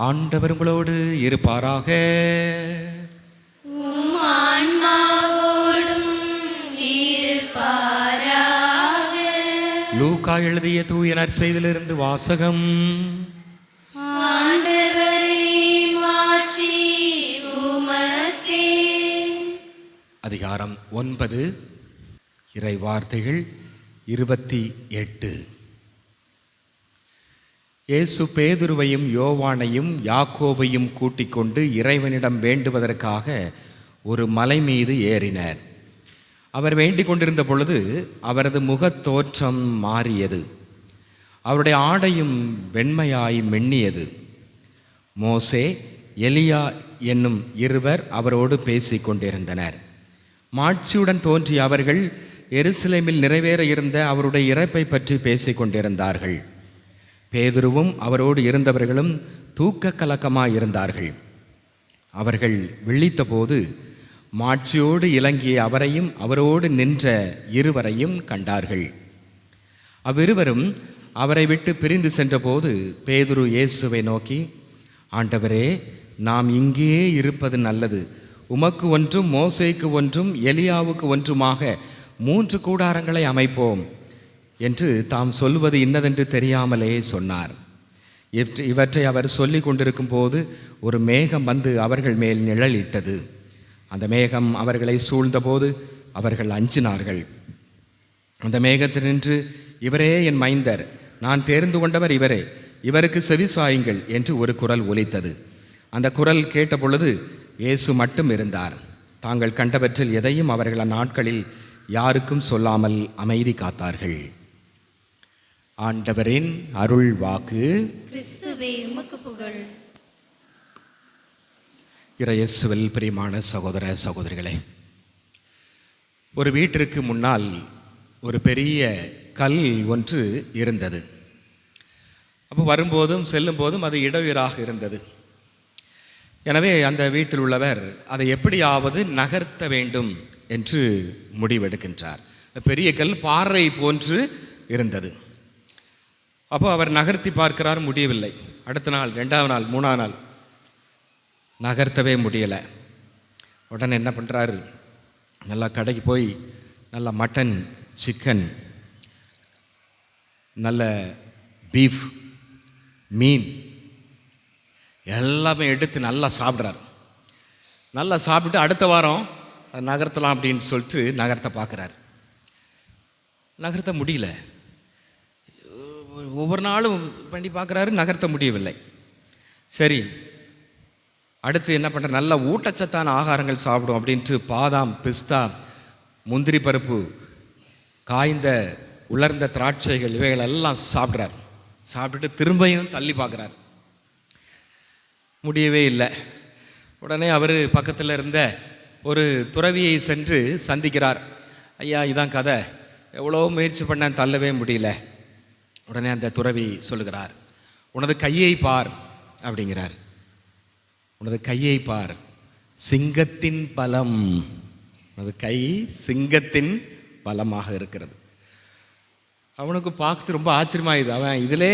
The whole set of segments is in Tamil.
ஆண்டவர் உங்களோடு இருப்பாராக. லூக்கா எழுதிய தூய நற்செய்திலிருந்து வாசகம். அதிகாரம் ஒன்பது. இறை வார்த்தைகள் இருபத்தி எட்டு. இயேசு பேதுருவையும் யோவானையும் யாக்கோபையும் கூட்டிக் கொண்டு இறைவனிடம் வேண்டுவதற்காக ஒரு மலை மீது ஏறினர். அவர் வேண்டிக் கொண்டிருந்த பொழுது அவரது முகத் தோற்றம் மாறியது. அவருடைய ஆடையும் வெண்மையாய் மென்னியது. மோசே எலியா என்னும் இருவர் அவரோடு பேசிக் கொண்டிருந்தனர். மாட்சியுடன் தோன்றிய அவர்கள் எருசலேமில் நிறைவேற இருந்த அவருடைய இறப்பை பற்றி பேசிக் கொண்டிருந்தார்கள். பேதுருவும் அவரோடு இருந்தவர்களும் தூக்க கலக்கமாக இருந்தார்கள் அவர்கள் விழித்தபோது மாட்சியோடு இலங்கிய அவரையும் அவரோடு நின்ற இருவரையும் கண்டார்கள். அவ்விருவரும் அவரை விட்டு பிரிந்து சென்றபோது பேதுரு இயேசுவை நோக்கி ஆண்டவரே நாம் இங்கேயே இருப்பது நல்லது. உமக்கு ஒன்றும் மோசைக்கு ஒன்றும் எலியாவுக்கு ஒன்றுமாக மூன்று கூடாரங்களை அமைப்போம். என்று தாம் சொல்வது இன்னதென்று தெரியாமலே சொன்னார். இவற்றை- இவற்றை அவர் சொல்லி கொண்டிருக்கும் போது ஒரு மேகம் வந்து அவர்கள் மேல் நிழலிட்டது. அந்த மேகம் அவர்களை சூழ்ந்தபோது அவர்கள் அஞ்சினார்கள். அந்த மேகத்தினின்று இவரே என் மைந்தர் நான் தேர்ந்து கொண்டவர் இவரே இவருக்கு செவி சாயுங்கள் என்று ஒரு குரல் ஒலித்தது. அந்த குரல் கேட்டபொழுது இயேசு மட்டும் இருந்தார். தாங்கள் கண்டவற்றில் எதையும் அவர்கள் அந்நாட்களில் யாருக்கும் சொல்லாமல் அமைதி காத்தார்கள். ஆண்டவரின் அருள் வாக்கு கிறிஸ்துவே உமக்கு புகழ். இறையேசுவில் பிரியமான சகோதர சகோதரிகளே ஒரு வீட்டிற்கு முன்னால் ஒரு பெரிய கல் ஒன்று இருந்தது. அப்போ வரும்போதும் செல்லும் போதும் அது இடவீராக இருந்தது. எனவே அந்த வீட்டில் உள்ளவர் அதை எப்படியாவது நகர்த்த வேண்டும் என்று முடிவெடுக்கின்றார். பெரிய கல் பாறை போன்று இருந்தது. அப்போ அவர் நகர்த்தி பார்க்கிறார் முடியவில்லை. அடுத்த நாள் ரெண்டாவது நாள் மூணாவது நாள் நகர்த்தவே முடியலை. உடனே என்ன பண்ணுறாரு நல்லா கடைக்கு போய் நல்லா மட்டன் சிக்கன் நல்ல பீஃப் மீன் எல்லாமே எடுத்து நல்லா சாப்பிட்றாரு. நல்லா சாப்பிட்டு அடுத்த வாரம் அதை நகர்த்தலாம் அப்படின்னு சொல்லிட்டு நகர்த்த பார்க்குறாரு. நகர்த்த முடியல. ஒவ்வொரு நாளும் பண்ணி பார்க்குறாரு நகர்த்த முடியவில்லை. சரி அடுத்து என்ன பண்ணுற நல்ல ஊட்டச்சத்தான ஆகாரங்கள் சாப்பிடும் அப்படின்ட்டு பாதாம் பிஸ்தா முந்திரி பருப்பு காய்ந்த உலர்ந்த திராட்சைகள் இவைகள் எல்லாம் சாப்பிட்றார். சாப்பிட்டுட்டு திரும்பியும் தள்ளி பார்க்குறாரு. முடியவே இல்லை. உடனே அவர் பக்கத்தில் இருந்த ஒரு துறவியை சென்று சந்திக்கிறார். ஐயா இதான் கதை. எவ்வளோ முயற்சி பண்ண தள்ளவே முடியல. உடனே அந்த துறவி சொல்லுகிறார் உனது கையை பார் அப்படிங்கிறார். உனது கையை பார் சிங்கத்தின் பலம். உனது கை சிங்கத்தின் பலமாக இருக்கிறது. அவனுக்கு பார்த்து ரொம்ப ஆச்சரியமாயுது. அவன் இதிலே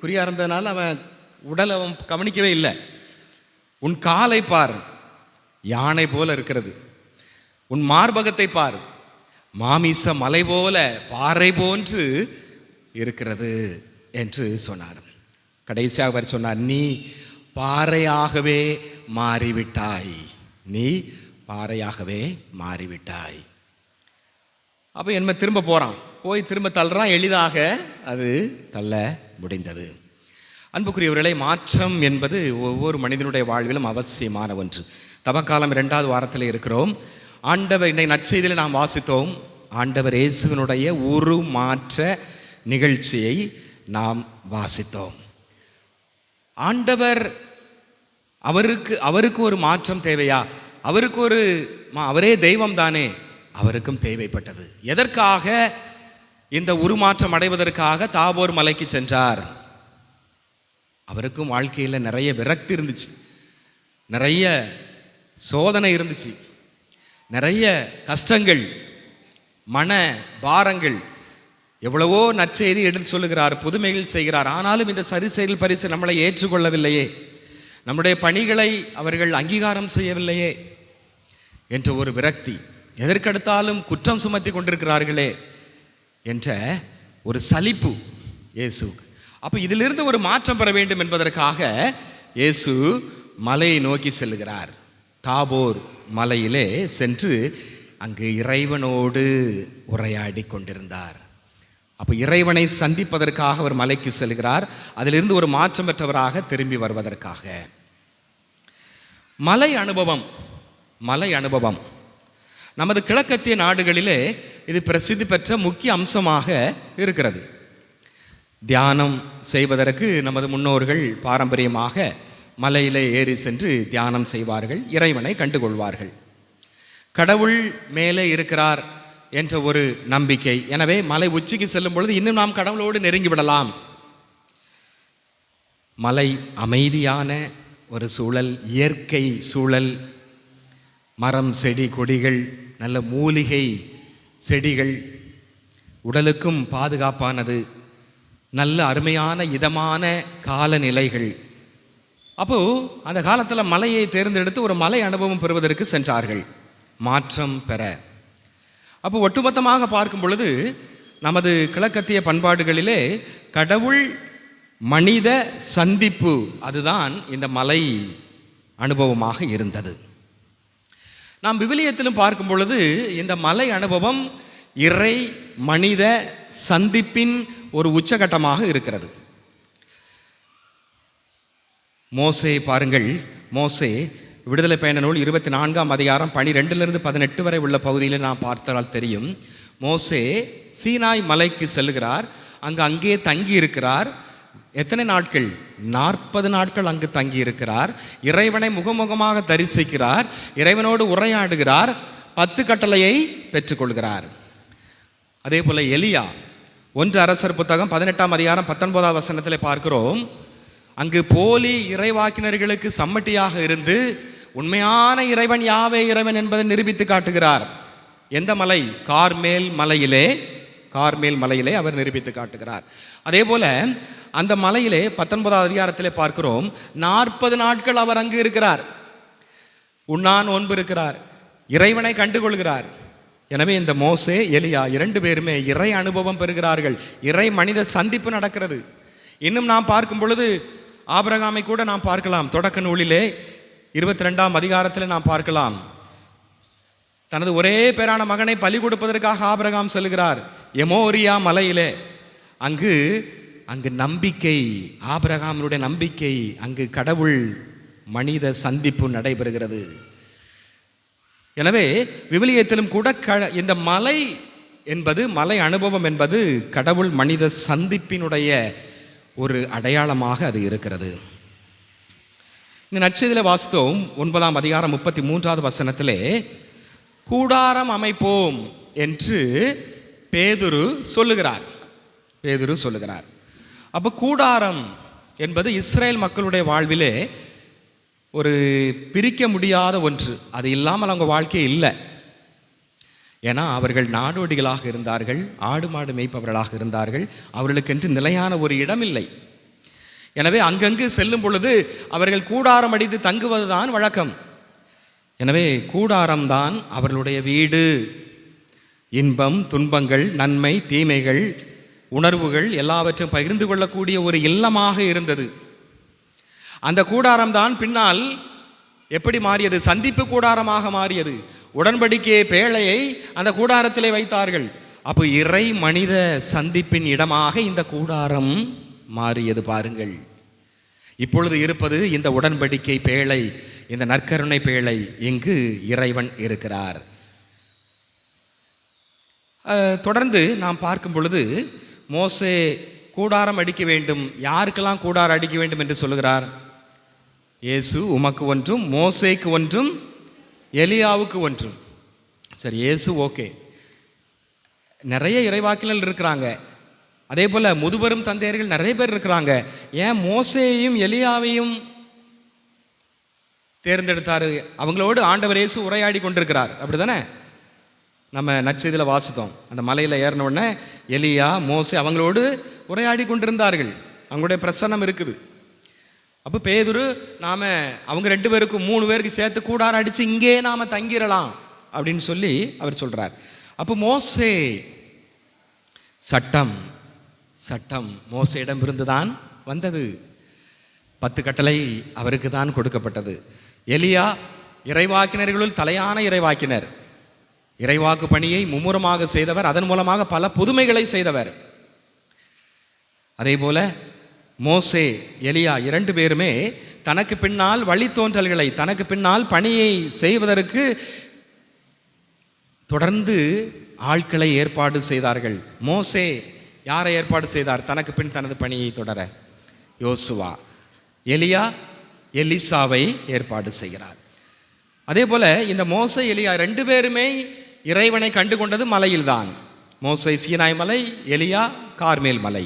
குறியாக இருந்ததுனால அவன் உடலை அவன் கவனிக்கவே இல்லை. உன் காலை பார் யானை போல இருக்கிறது. உன் மார்பகத்தை பார் மாமிச மலை போல பாறை போன்று இருக்கிறது என்று சொன்னார். கடைசியாக அவர் சொன்னார் நீ பாறையாகவே மாறிவிட்டாய். நீ பாறையாகவே மாறிவிட்டாய். அப்போ என்ன திரும்ப போகிறான் போய் திரும்ப தள்ளுறான். எளிதாக அது தள்ள முடிந்தது. அன்புக்குரியவர்களை மாற்றம் என்பது ஒவ்வொரு மனிதனுடைய வாழ்விலும் அவசியமான ஒன்று. தவக்காலம் இரண்டாவது வாரத்தில் இருக்கிறோம். ஆண்டவர் இன்னை நற்செய்தியில் நாம் வாசித்தோம் ஆண்டவர் இயேசுவனுடைய உரு மாற்ற நிகழ்ச்சியை நாம் வாசித்தோம். ஆண்டவர் அவருக்கு அவருக்கு ஒரு மாற்றம் தேவையா? அவருக்கு ஒரு மா- அவரே தெய்வம் தானே? அவருக்கும் தேவைப்பட்டது. எதற்காக இந்த உருமாற்றம் அடைவதற்காக தாபோர் மலைக்கு சென்றார்? அவருக்கும் வாழ்க்கையில் நிறைய விரக்தி இருந்துச்சு. நிறைய சோதனை இருந்துச்சு. நிறைய கஷ்டங்கள் மன பாரங்கள் எவ்வளவோ நற்செய்தி எடுத்து சொல்லுகிறார் புதுமைகள் செய்கிறார். ஆனாலும் இந்த சரி செயல் பரிசு நம்மளை ஏற்றுக்கொள்ளவில்லையே. நம்முடைய பணிகளை அவர்கள் அங்கீகாரம் செய்யவில்லையே என்ற ஒரு விரக்தி. எதற்கெடுத்தாலும் குற்றம் சுமத்தி கொண்டிருக்கிறார்களே என்ற ஒரு சலிப்பு இயேசு அப்போ இதிலிருந்து ஒரு மாற்றம் பெற வேண்டும் என்பதற்காக இயேசு மலையை நோக்கி செல்லுகிறார் தாபோர் மலையிலே சென்று அங்கு இறைவனோடு உரையாடி கொண்டிருந்தார். அப்போ இறைவனை சந்திப்பதற்காக அவர் மலைக்கு செல்கிறார். அதிலிருந்து ஒரு மாற்றம் பெற்றவராக திரும்பி வருவதற்காக. மலை அனுபவம் மலை அனுபவம். நமது கிழக்கத்திய நாடுகளிலே இது பிரசித்தி பெற்ற முக்கிய அம்சமாக இருக்கிறது. தியானம் செய்வதற்கு நமது முன்னோர்கள் பாரம்பரியமாக மலையிலே ஏறி சென்று தியானம் செய்வார்கள் இறைவனை கண்டுகொள்வார்கள். கடவுள் மேலே இருக்கிறார் என்ற ஒரு நம்பிக்கை. எனவே மலை உச்சிக்கு செல்லும் பொழுது இன்னும் நாம் கடவுளோடு நெருங்கி விடலாம். மலை அமைதியான ஒரு சூழல் இயற்கை சூழல் மரம் செடி கொடிகள் நல்ல மூலிகை செடிகள் உடலுக்கும் பாதுகாப்பானது நல்ல அருமையான இதமான காலநிலைகள். அப்போ அந்த காலத்தில் மலையை தேர்ந்தெடுத்து ஒரு மலை அனுபவம் பெறுவதற்கு சென்றார்கள். மாற்றம் பெற. அப்போ ஒட்டுமொத்தமாக பார்க்கும் பொழுது நமது கிழக்கத்திய பண்பாடுகளிலே கடவுள் மனித சந்திப்பு அதுதான் இந்த மலை அனுபவமாக இருந்தது. நாம் விவிலியத்திலும் பார்க்கும் பொழுது இந்த மலை அனுபவம் இறை மனித சந்திப்பின் ஒரு உச்சகட்டமாக இருக்கிறது. மோசே பாருங்கள் மோசே விடுதலை பயண நூல் இருபத்தி நான்காம் அதிகாரம் பனிரெண்டுலேருந்து பதினெட்டு வரை உள்ள பகுதியில் நான் பார்த்தால் தெரியும். மோசே சீனாய் மலைக்கு செல்கிறார். அங்கு அங்கே தங்கி இருக்கிறார் எத்தனை நாட்கள்? நாற்பது நாட்கள் அங்கு தங்கி இருக்கிறார் இறைவனை முகமுகமாக தரிசிக்கிறார். இறைவனோடு உரையாடுகிறார். பத்து கட்டளையை பெற்றுக்கொள்கிறார். அதே போல் எலியா ஒன்று அரசர் புத்தகம் பதினெட்டாம் அதிகாரம் பத்தொன்பதாம் வசனத்தில் பார்க்கிறோம். அங்கு போலி இறைவாக்கினர்களுக்கு சம்மட்டியாக இருந்து உண்மையான இறைவன் யாவே இறைவன் என்பதை நிரூபித்து காட்டுகிறார். எந்த மலை? கார்மேல் மலையிலே கார்மேல் மலையிலே அவர் நிரூபித்து காட்டுகிறார். அதே போல அந்த மலையிலே பத்தொன்பதாவது அதிகாரத்திலே பார்க்கிறோம் நாற்பது நாட்கள் அவர் அங்கு இருக்கிறார். உண்ணான் ஒன்பு இருக்கிறார் இறைவனை கண்டுகொள்கிறார். எனவே இந்த மோசே எலியா இரண்டு பேருமே இறை அனுபவம் பெறுகிறார்கள். இறை மனித சந்திப்பு நடக்கிறது. இன்னும் நாம் பார்க்கும் பொழுது ஆபிரகாமை கூட நாம் பார்க்கலாம். தொடக்க நூலிலே இருபத்தி ரெண்டாம் அதிகாரத்தில் நாம் பார்க்கலாம். தனது ஒரே பேரான மகனை பலி கொடுப்பதற்காக ஆபரகாம் செல்கிறார். எமோரியா மலையிலே. அங்கு அங்கு நம்பிக்கை ஆபரகாமனுடைய நம்பிக்கை அங்கு கடவுள் மனித சந்திப்பு நடைபெறுகிறது. எனவே விவிலியத்திலும் கூட க இந்த மலை என்பது மலை அனுபவம் என்பது கடவுள் மனித சந்திப்பினுடைய ஒரு அடையாளமாக அது இருக்கிறது. இந்த நற்செய்தியில் வாசித்தோம் ஒன்பதாம் அதிகாரம் முப்பத்தி மூன்றாவது வசனத்திலே கூடாரம் அமைப்போம் என்று பேதுரு சொல்லுகிறார். பேதுரு சொல்லுகிறார். அப்போ கூடாரம் என்பது இஸ்ரேல் மக்களுடைய வாழ்விலே ஒரு பிரிக்க முடியாத ஒன்று. அது இல்லாமல் அவங்க வாழ்க்கை இல்லை. ஏன்னா அவர்கள் நாடோடிகளாக இருந்தார்கள் ஆடு மாடு மேய்ப்பவர்களாக இருந்தார்கள். அவர்களுக்கென்று நிலையான ஒரு இடம் இல்லை எனவே அங்கங்கு செல்லும் பொழுது அவர்கள் கூடாரம் அடித்து தங்குவதுதான் வழக்கம். எனவே கூடாரம்தான் அவர்களுடைய வீடு. இன்பம் துன்பங்கள் நன்மை தீமைகள் உணர்வுகள் எல்லாவற்றையும் பகிர்ந்து கொள்ளக்கூடிய ஒரு இல்லமாக இருந்தது. அந்த கூடாரம்தான் பின்னால் எப்படி மாறியது? சந்திப்பு கூடாரமாக மாறியது. உடன்படிக்கை பேழையை அந்த கூடாரத்திலே வைத்தார்கள். அப்போ இறை மனித சந்திப்பின் இடமாக இந்த கூடாரம் மாறியது பாருங்கள். இப்பொழுது இருப்பது இந்த உடன்படிக்கை பேழை இந்த நற்கருணை பேழை இங்கு இறைவன் இருக்கிறார். தொடர்ந்து நாம் பார்க்கும் பொழுது மோசே கூடாரம் அடிக்க வேண்டும் யாருக்கெல்லாம் கூடாரம் அடிக்க வேண்டும் என்று சொல்லுகிறார்? இயேசு உமக்கு ஒன்றும் மோசேக்கு ஒன்றும் எலியாவுக்கு ஒன்று. சரி ஏசு ஓகே. நிறைய இறைவாக்கினர் இருக்கிறாங்க. அதே போல் முதுபெரும் தந்தையர்கள் நிறைய பேர் இருக்கிறாங்க. ஏன் மோசையையும் எலியாவையும் தேர்ந்தெடுத்தார்? அவங்களோடு ஆண்டவர் இயேசு உரையாடி கொண்டிருக்கிறார். அப்படிதானே? நம்ம நச்சதியில் வாசித்தோம். அந்த மலையில் ஏறின உடனே எலியா மோசை அவங்களோடு உரையாடி கொண்டிருந்தார்கள். அவங்களுடைய பிரசன்னம் இருக்குது. அப்போ பேதுரு நாம் அவங்க ரெண்டு பேருக்கும் மூணு பேருக்கு சேர்த்து கூடாரம் அடித்து இங்கே நாம் தங்கிடலாம் அப்படின்னு சொல்லி அவர் சொல்கிறார் அப்போ மோசே சட்டம் சட்டம் மோசையிடமிருந்து தான் வந்தது. பத்து கட்டளை அவருக்கு தான் கொடுக்கப்பட்டது. எலியா இறைவாக்கினர்களுள் தலையான இறைவாக்கினர். இறைவாக்கு பணியை மும்முரமாக செய்தவர் அதன் மூலமாக பல புதுமைகளை செய்தவர். அதே போல மோசே எலியா இரண்டு பேருமே தனக்கு பின்னால் வழித்தோன்றல்களை தனக்கு பின்னால் பணியை செய்வதற்கு தொடர்ந்து ஆட்களை ஏற்பாடு செய்தார்கள். மோசே யாரை ஏற்பாடு செய்தார்? தனக்கு பின் தனது பணியை தொடர. யோசுவா எலியா எலிசாவை ஏற்பாடு செய்கிறார். அதே போல் இந்த மோசை எலியா ரெண்டு பேருமே இறைவனை கண்டு கொண்டது மலையில்தான். மோசை சீனாய் மலை எலியா கார்மேல் மலை.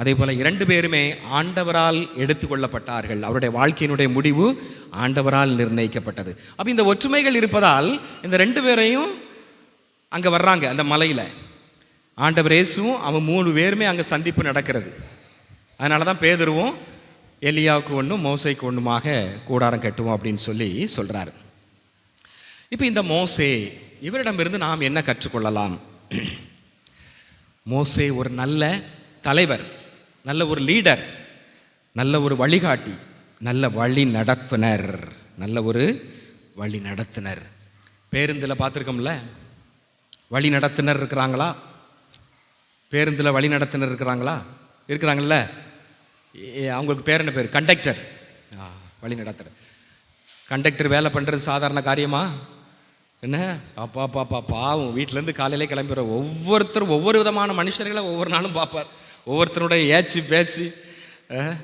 அதே போல் இரண்டு பேருமே ஆண்டவரால் எடுத்துக்கொள்ளப்பட்டார்கள். அவருடைய வாழ்க்கையினுடைய முடிவு ஆண்டவரால் நிர்ணயிக்கப்பட்டது. அப்போ இந்த ஒற்றுமைகள் இருப்பதால் இந்த ரெண்டு பேரையும் அங்கே வர்றாங்க அந்த மலையில். ஆண்டவர் இயேசுவும் அவன் மூணு பேருமே அங்கே சந்திப்பு நடக்கிறது. அதனால தான் பேதருவும் எலியாவுக்கு ஒன்றும் மோசைக்கு ஒன்றுமாக கூடாரம் கட்டுவோம் அப்படின்னு சொல்லி சொல்கிறாரு இப்போ இந்த மோசே இவரிடமிருந்து நாம் என்ன கற்றுக்கொள்ளலாம்? மோசே ஒரு நல்ல தலைவர். நல்ல ஒரு லீடர் நல்ல ஒரு வழிகாட்டி நல்ல வழி நடத்துனர் நல்ல ஒரு வழி நடத்துனர். பேருந்தில் பார்த்துருக்கோம்ல வழி நடத்துனர் இருக்கிறாங்களா? பேருந்தில் வழி நடத்துனர் இருக்கிறாங்களா? இருக்கிறாங்கல்ல? ஏ- அவங்களுக்கு பேர் என்ன பேர்? கண்டக்டர் ஆ வழி நடத்துனர். கண்டக்டர் வேலை பண்ணுறது சாதாரண காரியமா? என்ன? பாப்பா பாப்பா பாவம். வீட்டிலேருந்து காலையிலே கிளம்பிடுற ஒவ்வொருத்தரும் ஒவ்வொரு விதமான மனுஷர்களை ஒவ்வொரு நாளும் பார்ப்பார். ஒவ்வொருத்தருடைய ஏச்சு பேச்சு அஹ்,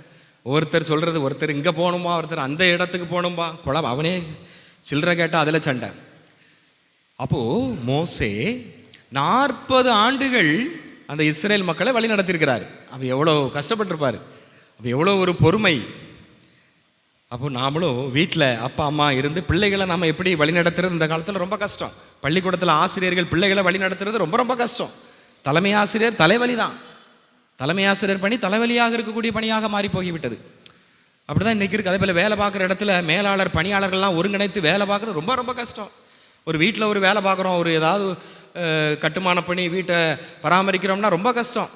ஒருத்தர் சொல்கிறது ஒருத்தர் இங்கே போகணுமா ஒருத்தர் அந்த இடத்துக்கு போகணுமா குழம்பு அவனே சில்லறை கேட்டால் அதில் சண்டை. அப்போது மோசே நாற்பது ஆண்டுகள் அந்த இஸ்ரேல் மக்களை வழி நடத்தியிருக்கிறார். அவர் எவ்வளோ கஷ்டப்பட்டிருப்பார். அப்போ எவ்வளோ ஒரு பொறுமை. அப்போ நாமளும் வீட்டில் அப்பா அம்மா இருந்து பிள்ளைகளை நம்ம எப்படி வழிநடத்துறது இந்த காலத்தில் ரொம்ப கஷ்டம். பள்ளிக்கூடத்தில் ஆசிரியர்கள் பிள்ளைகளை வழிநடத்துறது ரொம்ப ரொம்ப கஷ்டம். தலைமை ஆசிரியர் தலைவலி தான். தலைமை ஆசிரியர் பணி தலைவலியாக இருக்கக்கூடிய பணியாக மாறி போகிவிட்டது. அப்படி தான் இன்றைக்கி இருக்குது அதே போல் வேலை பார்க்குற இடத்துல மேலாளர் பணியாளர்கள்லாம் ஒருங்கிணைத்து வேலை பார்க்குறது ரொம்ப ரொம்ப கஷ்டம். ஒரு வீட்டில் ஒரு வேலை பார்க்குறோம் ஒரு ஏதாவது கட்டுமான பணி வீட்டை பராமரிக்கிறோம்னா ரொம்ப கஷ்டம்.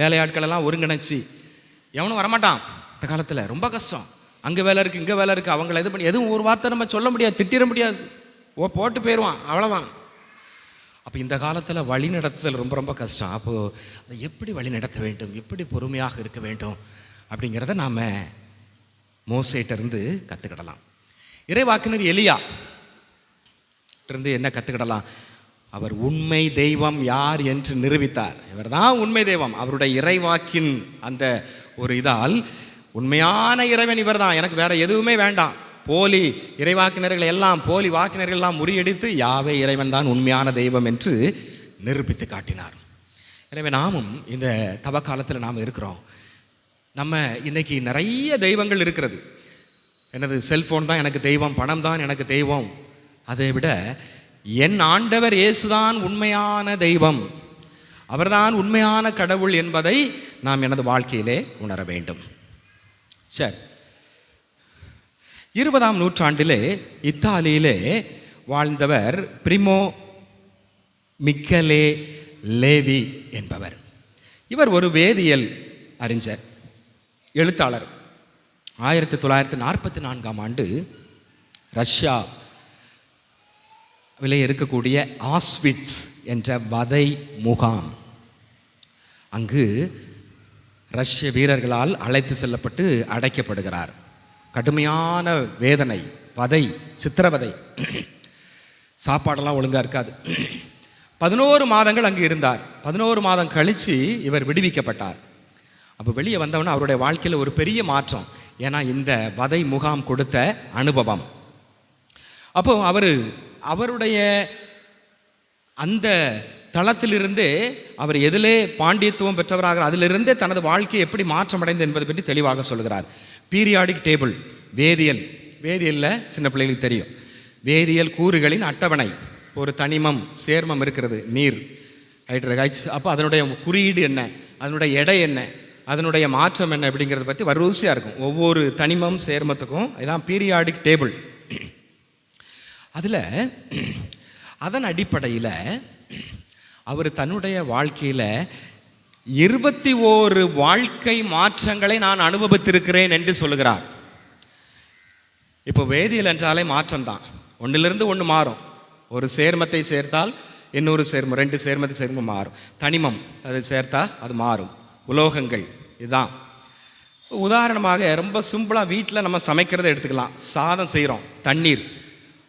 வேலையாட்கள் எல்லாம் ஒருங்கிணைச்சு. எவனும் வரமாட்டான். இந்த காலத்தில் ரொம்ப கஷ்டம். அங்கே வேலை இருக்குது இங்கே வேலை இருக்குது அவங்கள இது பண்ணி எதுவும் ஒரு வார்த்தை நம்ம சொல்ல முடியாது திட்டிட முடியாது. ஓ போட்டு போயிடுவான் அவ்வளோதான் அப்போ இந்த காலத்தில் வழி நடத்துதல் ரொம்ப ரொம்ப கஷ்டம். அப்போது அதை எப்படி வழி நடத்த வேண்டும்? எப்படி பொறுமையாக இருக்க வேண்டும்? அப்படிங்கிறத நாம் மோசைட்டிருந்து கற்றுக்கிடலாம் இறைவாக்கினர் எலியா இருந்து என்ன கற்றுக்கிடலாம் அவர் உண்மை தெய்வம் யார் என்று நிரூபித்தார். இவர்தான் உண்மை தெய்வம். அவருடைய இறைவாக்கின் அந்த ஒரு இதால் உண்மையான இறைவன் இவர்தான். எனக்கு வேறு எதுவுமே வேண்டாம். போலி இறைவாக்கினர்கள் எல்லாம் போலி வாக்கினர்கள் எல்லாம் முறியடித்து யாவே இறைவன் தான் உண்மையான தெய்வம் என்று நிரூபித்து காட்டினார். எனவே நாமும் இந்த தவ காலத்தில் நாம் இருக்கிறோம். நம்ம இன்னைக்கு நிறைய தெய்வங்கள் இருக்கிறது. எனது செல்ஃபோன் தான் எனக்கு தெய்வம் பணம் தான் எனக்கு தெய்வம். அதை விட என் ஆண்டவர் இயேசுதான் உண்மையான தெய்வம். அவர்தான் உண்மையான கடவுள் என்பதை நாம் எனது வாழ்க்கையிலே உணர வேண்டும். சரி. இருபதாம் நூற்றாண்டிலே இத்தாலியிலே வாழ்ந்தவர் பிரிமோ மிக்கலே லேவி என்பவர். இவர் ஒரு வேதியியல் அறிஞர் எழுத்தாளர். ஆயிரத்தி தொள்ளாயிரத்தி நாற்பத்தி நான்காம் ஆண்டு ரஷ்யா விலை இருக்கக்கூடிய ஆஸ்விட்ஸ் என்ற வதை முகாம். அங்கு ரஷ்ய வீரர்களால் அழைத்து செல்லப்பட்டு அடைக்கப்படுகிறார். கடுமையான வேதனை வதை சித்திரவதை. சாப்பாடெல்லாம் ஒழுங்காக இருக்காது. பதினோரு மாதங்கள் அங்கு இருந்தார். பதினோரு மாதம் கழித்து இவர் விடுவிக்கப்பட்டார். அப்போ வெளியே வந்தவொன்னே அவருடைய வாழ்க்கையில் ஒரு பெரிய மாற்றம். ஏன்னா இந்த வதை முகாம் கொடுத்த அனுபவம். அப்போ அவர் அவருடைய அந்த தளத்திலிருந்தே அவர் எதிலே பாண்டியத்துவம் பெற்றவராக அதிலிருந்தே தனது வாழ்க்கை எப்படி மாற்றமடைந்தது என்பதை பற்றி தெளிவாக சொல்கிறார். பீரியாடிக் டேபிள் வேதியியல். வேதியியலில் சின்ன பிள்ளைகளுக்கு தெரியும். வேதியியல் கூறுகளின் அட்டவணை. ஒரு தனிமம் சேர்மம் இருக்கிறது நீர் ஹைட்ரகைட்ஸ் அப்போ அதனுடைய குறியீடு என்ன? அதனுடைய எடை என்ன? அதனுடைய மாற்றம் என்ன அப்படிங்கிறத பற்றி வரிசையாக இருக்கும். ஒவ்வொரு தனிமம் சேர்மத்துக்கும் இதான் பீரியாடிக் டேபிள் அதில் அதன் அடிப்படையில் அவர் தன்னுடைய வாழ்க்கையில் இருபத்தி ஓரு வாழ்க்கை மாற்றங்களை நான் அனுபவித்திருக்கிறேன் என்று சொல்லுகிறார். இப்போ வேதியியல் என்றாலே மாற்றம் தான் ஒன்றிலிருந்து ஒன்று மாறும். ஒரு சேர்மத்தை சேர்த்தால் இன்னொரு சேர்மம் ரெண்டு சேர்மத்தை சேர்மம் மாறும். தனிமம் அதை சேர்த்தா அது மாறும். உலோகங்கள் இதுதான் உதாரணமாக ரொம்ப சிம்பிளாக வீட்டில் நம்ம சமைக்கிறதை எடுத்துக்கலாம். சாதம் செய்கிறோம் தண்ணீர்.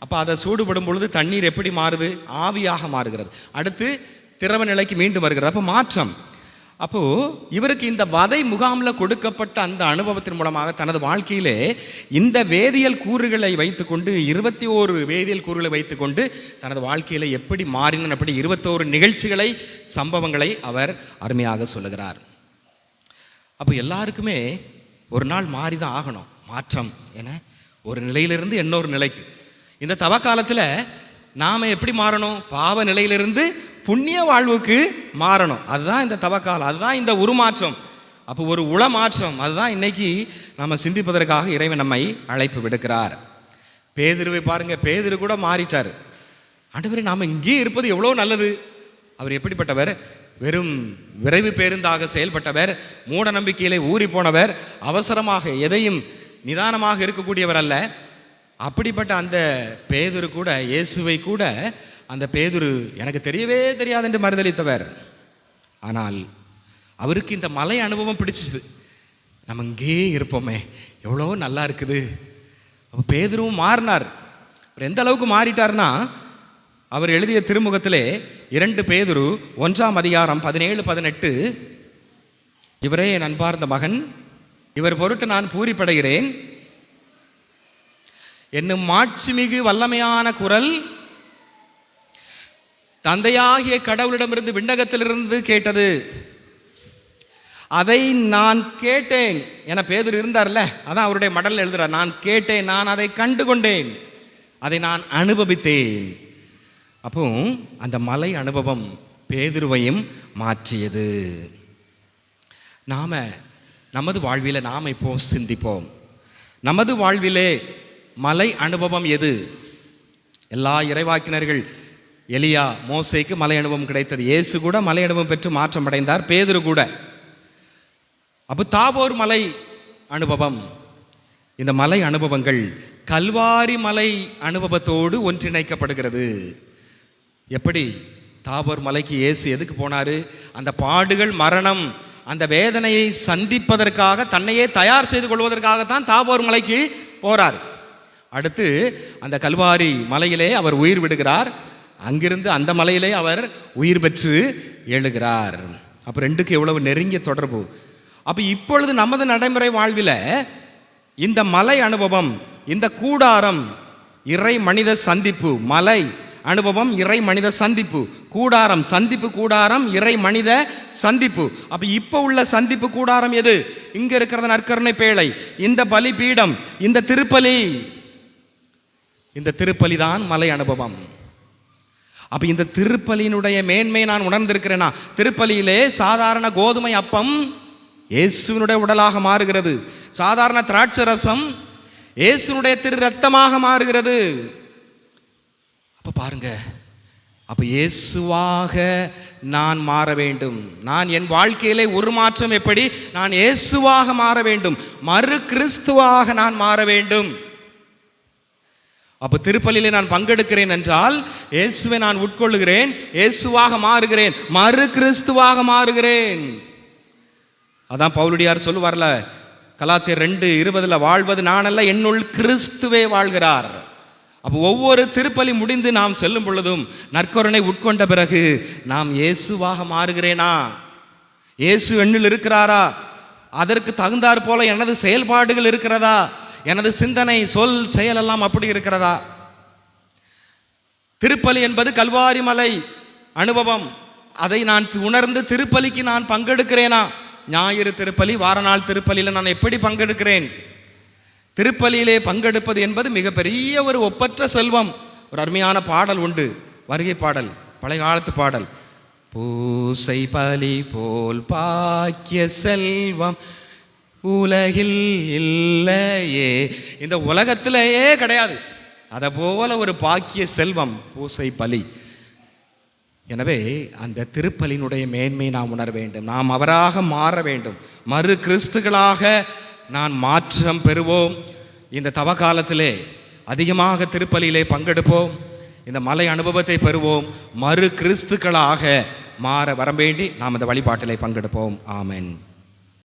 அப்போ அதை சூடுபடும் பொழுது தண்ணீர் எப்படி மாறுது? ஆவியாக மாறுகிறது. அடுத்து திரவ நிலைக்கு மீண்டும் வருகிறது. அப்போ மாற்றம். அப்போது இவருக்கு இந்த வதை முகாமில் கொடுக்கப்பட்ட அந்த அனுபவத்தின் மூலமாக தனது வாழ்க்கையிலே இந்த வேதியியல் கூறுகளை வைத்துக்கொண்டு இருபத்தி ஓரு வேதியியல் கூறுகளை வைத்துக்கொண்டு தனது வாழ்க்கையில் எப்படி மாறினன் அப்படி இருபத்தோரு நிகழ்ச்சிகளை சம்பவங்களை அவர் அருமையாக சொல்லுகிறார். அப்போ எல்லாருக்குமே ஒரு நாள் மாறி தான் ஆகணும். மாற்றம் என ஒரு நிலையிலிருந்து இன்னொரு நிலைக்கு. இந்த தவ காலத்தில் நாம் எப்படி மாறணும்? பாவ நிலையிலிருந்து புண்ணிய வாழ்வுக்கு மாறணும். அதுதான் இந்த தவக்காலம் அதுதான் இந்த உருமாற்றம். அப்போ ஒரு உள மாற்றம் அதுதான் இன்னைக்கு நம்ம சிந்திப்பதற்காக இறைவன் நம்மை அழைப்பு விடுக்கிறார். பேதிருவை பாருங்க பேதிரு கூட மாறிட்டார். ஆண்டவரே நாம் இங்கே இருப்பது எவ்வளோ நல்லது. அவர் எப்படிப்பட்டவர்? வெறும் விரைவு பேருந்தாக செயல்பட்டவர் மூட நம்பிக்கையிலே ஊறி போனவர் அவசரமாக எதையும் நிதானமாக இருக்கக்கூடியவர் அல்ல. அப்படிப்பட்ட அந்த பேதிரு கூட இயேசுவை கூட அந்த பேதுரு எனக்கு தெரியவே தெரியாது என்று மறுதளித்தவர். ஆனால் அவருக்கு இந்த மலை அனுபவம் பிடிச்சிது. நம்ம இங்கேயே இருப்போமே எவ்வளோ நல்லா இருக்குது. அப்போ பேதுருவும் மாறினார். அவர் எந்த அளவுக்கு மாறிட்டார்னா அவர் எழுதிய திருமுகத்திலே இரண்டு பேதுரு ஒன்றாம் அதிகாரம் பதினேழு பதினெட்டு இவரே என் அன்பார்ந்த மகன் இவர் பொருட்டு நான் பூரிப்படைகிறேன். என்னும் மாட்சிமிகு வல்லமையான குரல் தந்தையாகிய கடவுளிடமிருந்து விண்ணகத்திலிருந்து கேட்டது. அதை நான் கேட்டேன் என பேதர் இருந்தார்ல அதான் அவருடைய மடல் எழுதுறார். நான் கேட்டேன் நான் அதை கண்டு கொண்டேன் அதை நான் அனுபவித்தேன். அப்போ அந்த மலை அனுபவம் பேதுருவையும் மாற்றியது. நாம நமது வாழ்வில நாம் இப்போ சிந்திப்போம். நமது வாழ்விலே மலை அனுபவம் எது? எல்லா இறைவாக்கினர்கள் எலியா மோசைக்கு மலை அனுபவம் கிடைத்தது. இயேசு கூட மலை அனுபவம் பெற்று மாற்றம் அடைந்தார் பேதுரு கூட. அப்போ தாபோர் மலை அனுபவம். இந்த மலை அனுபவங்கள் கல்வாரி மலை அனுபவத்தோடு ஒன்றிணைக்கப்படுகிறது. எப்படி? தாபோர் மலைக்கு இயேசு எதுக்கு போனார்? அந்த பாடுகள் மரணம் அந்த வேதனையை சந்திப்பதற்காக தன்னையே தயார் செய்து கொள்வதற்காகத்தான் தாபோர் மலைக்கு போகிறார் அடுத்து அந்த கல்வாரி மலையிலே அவர் உயிர் விடுகிறார். அங்கிருந்து அந்த மலையிலே அவர் உயிர் பெற்று எழுகிறார். அப்போ ரெண்டுக்கு எவ்வளவு நெருங்கிய தொடர்பு? அப்போ இப்பொழுது நமது நடைமுறை வாழ்வில் இந்த மலை அனுபவம் இந்த கூடாரம் இறை மனித சந்திப்பு மலை அனுபவம் இறை மனித சந்திப்பு கூடாரம் சந்திப்பு கூடாரம் இறை மனித சந்திப்பு. அப்போ இப்போ உள்ள சந்திப்பு கூடாரம் எது? இங்கே இருக்கிறது நற்கருணை பேழை இந்த பலி பீடம் இந்த திருப்பலி. இந்த திருப்பலி தான் மலை அனுபவம். அப்போ இந்த திருப்பலியினுடைய மேன்மை நான் உணர்ந்திருக்கிறேன்னா திருப்பலியிலே சாதாரண கோதுமை அப்பம் இயேசுவினுடைய உடலாக மாறுகிறது. சாதாரண திராட்சை ரசம் இயேசுனுடைய திரு ரத்தமாக மாறுகிறது. அப்போ பாருங்க. அப்போ இயேசுவாக நான் மாற வேண்டும். நான் என் வாழ்க்கையிலே ஒரு மாற்றம் எப்படி? நான் இயேசுவாக மாற வேண்டும். மறு கிறிஸ்துவாக நான் மாற வேண்டும். அப்போ திருப்பலியிலே நான் பங்கெடுக்கிறேன் என்றால் இயேசுவை நான் உட்கொள்ளுகிறேன் இயேசுவாக மாறுகிறேன் மறு கிறிஸ்துவாக மாறுகிறேன். அதான் பவுலுடையார் சொல்லுவார்ல கலாத்தியர் ரெண்டு இருபதில் வாழ்வது நானல்ல என்னுள் கிறிஸ்துவே வாழ்கிறார். அப்போ ஒவ்வொரு திருப்பலி முடிந்து நாம் செல்லும் பொழுதும் நற்கருணை உட்கொண்ட பிறகு நாம் இயேசுவாக மாறுகிறேனா? இயேசு எண்ணில் இருக்கிறாரா? அதற்கு தகுந்தாற் போல எனது செயல்பாடுகள் இருக்கிறதா? எனது சிந்தனை சொல் செயல் எல்லாம் அப்படி இருக்கிறதா? திருப்பலி என்பது கல்வாரி மலை அனுபவம். அதை நான் உணர்ந்து திருப்பலிக்கு நான் பங்கெடுக்கிறேனா? ஞாயிறு திருப்பலி வாரநாள் திருப்பலியில் நான் எப்படி பங்கெடுக்கிறேன்? திருப்பலியிலே பங்கெடுப்பது என்பது மிகப்பெரிய ஒரு ஒப்பற்ற செல்வம். ஒரு அருமையான பாடல் உண்டு. வருகை பாடல் பழைய காலத்து பாடல். பூசை பலி போல் பாக்கிய செல்வம். உலகில் இல்லையே. இந்த உலகத்திலேயே கிடையாது. அதை போல ஒரு பாக்கிய செல்வம் பூசை பலி. எனவே அந்த திருப்பலினுடைய மேன்மை நாம் உணர வேண்டும். நாம் அவராக மாற வேண்டும். மறு கிறிஸ்துகளாக நான் மாற்றம் பெறுவோம். இந்த தவ காலத்திலே அதிகமாக திருப்பலியிலே பங்கெடுப்போம். இந்த மலை அனுபவத்தை பெறுவோம். மறு கிறிஸ்துக்களாக மாற வரவேண்டி நாம் இந்த வழிபாட்டிலே பங்கெடுப்போம். ஆமென்.